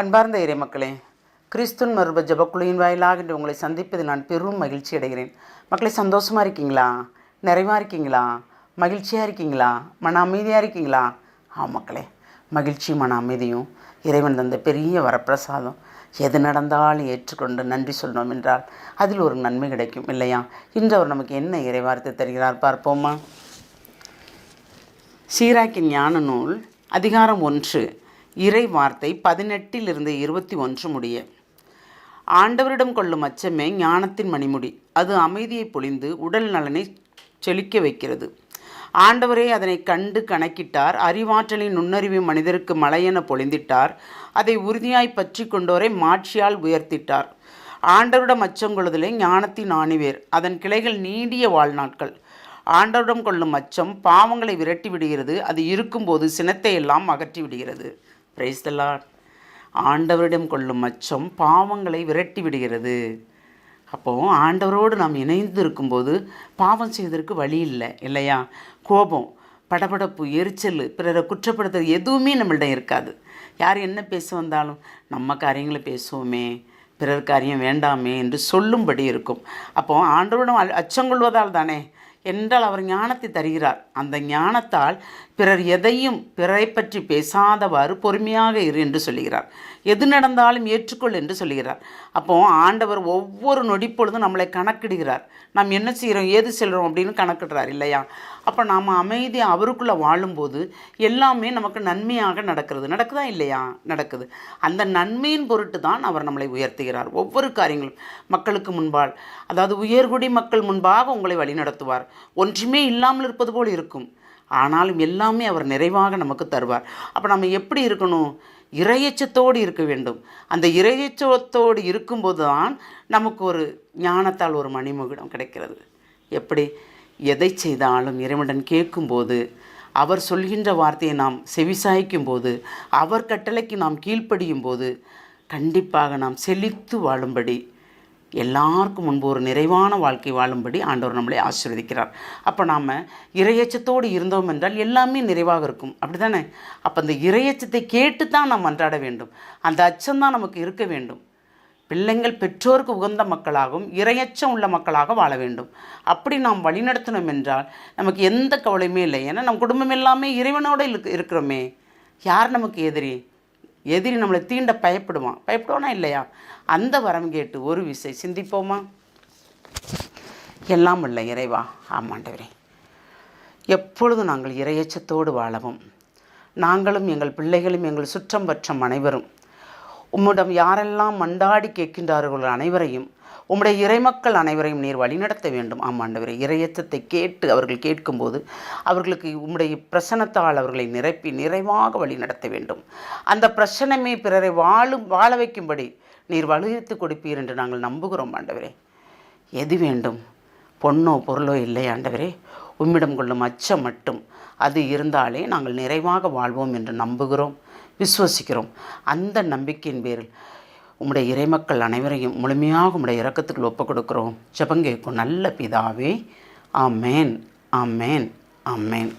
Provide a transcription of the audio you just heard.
அன்பார்ந்த இறை மக்களே கிறிஸ்துன் மருப ஜபக்குழுவின் வாயிலாக இன்று உங்களை சந்திப்பதில் நான் பெரும் மகிழ்ச்சி அடைகிறேன். மக்களை சந்தோஷமாக இருக்கீங்களா? நிறைவாக இருக்கீங்களா? மகிழ்ச்சியாக இருக்கீங்களா? மன அமைதியாக இருக்கீங்களா? ஆ மக்களே மகிழ்ச்சி மன அமைதியும் இறைவன் தந்த பெரிய வரப்பிரசாதம். எது நடந்தாலும் ஏற்றுக்கொண்டு நன்றி சொன்னோம் என்றால் அதில் ஒரு நன்மை கிடைக்கும் இல்லையா? இன்று அவர் நமக்கு என்ன இறைவார்த்தை தருகிறார் பார்ப்போமா? சீராக்கின் ஞான நூல் அதிகாரம் ஒன்று. இறை வார்த்தை பதினெட்டிலிருந்து இருபத்தி ஒன்று முடிய. ஆண்டவரிடம் கொள்ளும் அச்சமே ஞானத்தின் மணிமுடி. அது அமைதியை பொழிந்து உடல் நலனை செழிக்க வைக்கிறது. ஆண்டவரே அதனை கண்டு கணக்கிட்டார். அறிவாற்றலின் நுண்ணறிவு மனிதருக்கு மலையென பொழிந்திட்டார். அதை உறுதியாய் பற்றி கொண்டோரை மாட்சியால் உயர்த்திட்டார். ஆண்டவரிடம் அச்சம் கொள்ளுதலே ஞானத்தின் ஆணிவேர். அதன் கிளைகள் நீடிய வாழ்நாட்கள். ஆண்டவரிடம் கொள்ளும் அச்சம் பாவங்களை விரட்டி விடுகிறது. அது இருக்கும்போது சினத்தை எல்லாம் அகற்றி விடுகிறது பிரைஸ்தலான் ஆண்டவரிடம் கொள்ளும் அச்சம் பாவங்களை விரட்டி விடுகிறது. அப்போது ஆண்டவரோடு நாம் இணைந்து இருக்கும்போது பாவம் செய்வதற்கு வழி இல்லை இல்லையா? கோபம் படபடப்பு எரிச்சல் பிறரை குற்றப்படுத்துறது எதுவுமே நம்மளிடம் இருக்காது. யார் என்ன பேச வந்தாலும் நம்ம காரியங்களை பேசுவோமே பிறர் காரியம் வேண்டாமே என்று சொல்லும்படி இருக்கும். அப்போ ஆண்டவரிடம் அச்சம் கொள்வதால் தானே என்றால் அவர் ஞானத்தை தருகிறார். அந்த ஞானத்தால் பிறர் எதையும் பிறரை பற்றி பேசாதவாறு பொறுமையாக இரு என்று சொல்லுகிறார். எது நடந்தாலும் ஏற்றுக்கொள் என்று சொல்லுகிறார். அப்போ ஆண்டவர் ஒவ்வொரு நொடிப்பொழுதும் நம்மளை கணக்கிடுகிறார். நாம் என்ன செய்கிறோம்? ஏது செல்கிறோம்? அப்படின்னு கணக்கிடுறார் இல்லையா? அப்போ நாம் அமைதியாக அவருக்குள்ளே வாழும்போது எல்லாமே நமக்கு நன்மையாக நடக்கிறது. நடக்குதா? இல்லையா? நடக்குது. அந்த நன்மையின் பொருட்டு தான் அவர் நம்மளை உயர்த்துகிறார். ஒவ்வொரு காரியங்களும். மக்களுக்கு முன்பால் அதாவது உயர்குடி மக்கள் முன்பாக உங்களை வழிநடத்துவார். ஒன்றுமே இல்லாமல் இருப்பது போல் இருக்கும். ஆனாலும் எல்லாமே அவர் நிறைவாக நமக்கு தருவார். அப்போ நம்ம எப்படி இருக்கணும்? இரையச்சத்தோடு இருக்க வேண்டும். அந்த இரையச்சத்தோடு இருக்கும்போது தான் நமக்கு ஒரு ஞானத்தால் ஒரு மணிமுகிடம் கிடைக்கிறது. எப்படி? எதை செய்தாலும் இறைவனுடன் கேட்கும்போது அவர் சொல்கின்ற வார்த்தையை நாம் செவிசாய்க்கும் போது அவர் கட்டளைக்கு நாம் கீழ்ப்படியும் போது கண்டிப்பாக நாம் செழித்து வாழும்படி எல்லாருக்கும் முன்பு ஒரு நிறைவான வாழ்க்கை வாழும்படி ஆண்டவர் நம்மளை ஆசீர்வதிக்கிறார். அப்போ நாம் இரையச்சத்தோடு இருந்தோம் என்றால் எல்லாமே நிறைவாக இருக்கும். அப்படி தானே அப்போ அந்த இரையச்சத்தை கேட்டு தான் நாம் அன்றாட வேண்டும். அந்த அச்சம்தான் நமக்கு இருக்க வேண்டும். பிள்ளைங்கள் பெற்றோருக்கு உகந்த மக்களாகவும் இரையச்சம் உள்ள மக்களாக வாழ வேண்டும். அப்படி நாம் வழிநடத்தினோம் என்றால் நமக்கு எந்த கவலையுமே இல்லை. ஏன்னா நம் குடும்பம் எல்லாமே இறைவனோடு இருக்கிறோமே. யார் நமக்கு எதிரி? எதிரி நம்மளை தீண்ட பயப்படுவான். பயப்படுவானா இல்லையா? அந்த வரம் கேட்டு ஒரு விசை சிந்திப்போமா? எல்லாம் இல்லை இறைவா. ஆமாண்டவரே எப்பொழுது நாங்கள் இரையச்சத்தோடு வாழவும். நாங்களும் எங்கள் பிள்ளைகளும் எங்கள் சுற்றம் பற்றம் அனைவரும். உம்மிடம் யாரெல்லாம் மண்டாடி கேட்கின்றார்களோ அனைவரையும் உம்முடைய இறைமக்கள் அனைவரையும் நீர் வழிநடத்த வேண்டும். ஆமாண்டவரே இறையச்சத்தை கேட்டு அவர்கள் கேட்கும்போது அவர்களுக்கு உம்முடைய பிரசனத்தால் அவர்களை நிரப்பி நிறைவாக வழிநடத்த வேண்டும். அந்த பிரசனமே பிறரை வாழும் வாழ வைக்கும்படி நீர் வலியுறுத்தி கொடுப்பீர் என்று நாங்கள் நம்புகிறோம் ஆண்டவரே. எது வேண்டும்? பொண்ணோ பொருளோ இல்லை ஆண்டவரே. உம்மிடம் கொள்ளும் அச்சம் மட்டும். அது இருந்தாலே நாங்கள் நிறைவாக வாழ்வோம் என்று நம்புகிறோம் விசுவசிக்கிறோம். அந்த நம்பிக்கையின் பேரில் உம்முடைய இறைமக்கள் அனைவரையும் முழுமையாக உம்முடைய இறக்கத்துக்கு ஒப்புக் கொடுக்கிறோம் ஜெபங்கேக்கும் நல்ல பிதாவே ஆமேன் ஆமேன் ஆமேன்.